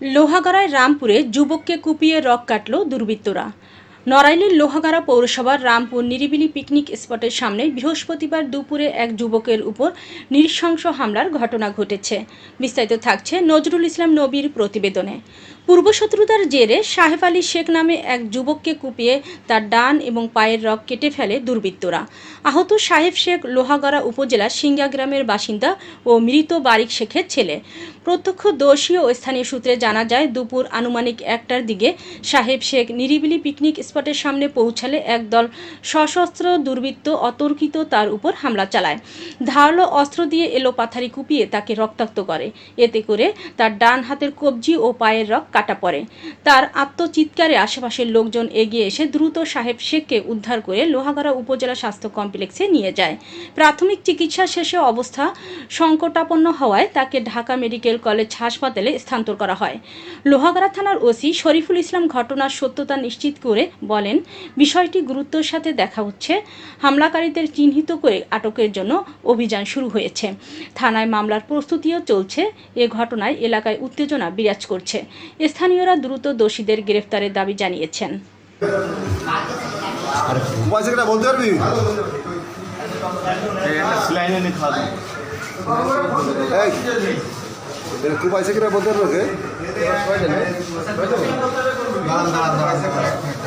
লোহাগাড়ায় রামপুরে যুবককে কুপিয়ে রক কাটল দুর্বৃত্তরা। নড়াইলের লোহাগাড়া পৌরসভার রামপুর নিরিবিলি পিকনিক স্পটের সামনে বৃহস্পতিবার দুপুরে এক যুবকের উপর নৃশংস হামলার ঘটনা ঘটেছে। বিস্তারিত থাকছে নজরুল ইসলাম নবীর প্রতিবেদনে। পূর্বশত্রুতার জেরে সাহেব আলী শেখ নামে এক যুবককে কুপিয়ে তার ডান এবং পায়ের রক কেটে ফেলে দুর্বৃত্তরা। আহত সাহেব শেখ লোহাগাড়া উপজেলার সিঙ্গা গ্রামের বাসিন্দা ও মৃত বারিক শেখের ছেলে। প্রত্যক্ষদর্শী ও স্থানীয় সূত্রে জানা যায়, দুপুর আনুমানিক একটার দিকে সাহেব শেখ নিরিবিলি পিকনিক স্পটের সামনে পৌঁছালে একদল সশস্ত্র দুর্বৃত্ত অতর্কিত তার উপর হামলা চালায়। ধারালো অস্ত্র দিয়ে এলো পাথারি কুপিয়ে তাকে রক্তাক্ত করে। এতে করে তার ডান হাতের কবজি ও পায়ের রক কাটা পড়ে। তার আত্মচিৎকারে আশেপাশের লোকজন এগিয়ে এসে দ্রুত সাহেব শেখকে উদ্ধার করে লোহাগড়া উপজেলা স্বাস্থ্য কমপ্লেক্সে নিয়ে যায়। প্রাথমিক চিকিৎসা শেষে অবস্থা সংকটাপন্ন হওয়ায় তাকে ঢাকা মেডিকেল কলেজ হাসপাতালে স্থানান্তর করা হয়। লোহাগড়া থানার ওসি শরীফুল ইসলাম ঘটনার সত্যতা নিশ্চিত করে বলেন বিষয়টি গুরুত্বের সাথে দেখা হচ্ছে। হামলাকারীদের চিহ্নিত করে আটকের জন্য অভিযান শুরু হয়েছে। থানায় মামলার প্রস্তুতিও চলছে। এ ঘটনায় এলাকায় উত্তেজনা বিরাজ করছে। স্থানীয়রা দ্রুত দোষীদের গ্রেফতারের দাবি জানিয়েছেন। বলতে পারবি? কেটা বলতে পারবে